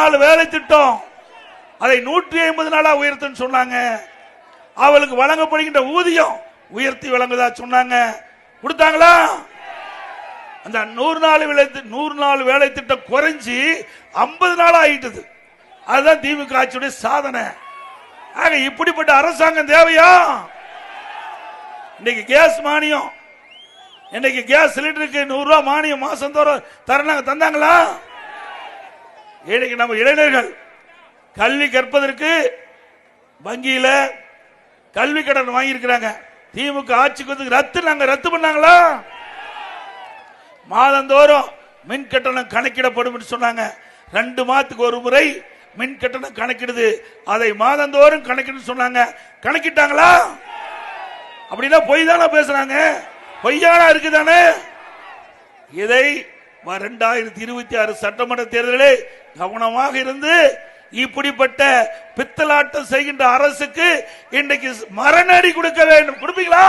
நாலு வேலை திட்டம். அதை நூற்றி ஐம்பது நாளா உயர்த்துன்னு சொன்னாங்க. அவளுக்கு வழங்கப்படுகின்ற ஊதியம் உயர்த்தி வழங்குதா சொன்னாங்க. கொடுத்தாங்களா? அந்த நூறு நாள் வேலை நூறு நாள் வேலை திட்டம் குறைஞ்சி ஐம்பது நாள் ஆயிட்டது. அதுதான் திமுக ஆட்சியுடைய சாதனை. ஆக இப்படிப்பட்ட அரசாங்கம் தேவையா? இன்னைக்கு கேஸ் மானியம். இன்னைக்கு கேஸ் சிலிண்டருக்கு நூறு மானியம் மாசம் தோறும் தரணாங்க தந்தாங்களா? இன்னைக்கு நம்ம இளைஞர்கள் கல்வி கற்பதற்கு வங்கியில கல்வி கடன் வாங்கியிருக்கிறாங்க. திமுக ஆட்சிக்கு வந்து ரத்து நாங்க ரத்து பண்ணாங்களா? மாதந்தோறும் மின் கட்டணம் கணக்கிடப்படும் சொன்னாங்க. ரெண்டு மாதத்துக்கு ஒரு முறை மின் கட்டணம் கணக்கிடுது. அதை மாதந்தோறும் கணக்கிடு சொன்னாங்க. கணக்கிட்டாங்களா? அப்படின்னா பொய் தானே பேசுறாங்க? பொய்யானா இருக்குதானே? இதை இரண்டாயிரத்தி இருபத்தி ஆறு சட்டமன்ற தேர்தலில் கவனமாக இருந்து இப்படிப்பட்ட பித்தலாட்டம் செய்கின்ற அரசுக்கு இன்றைக்கு மரணடி கொடுக்க வேண்டும். கொடுப்பீங்களா?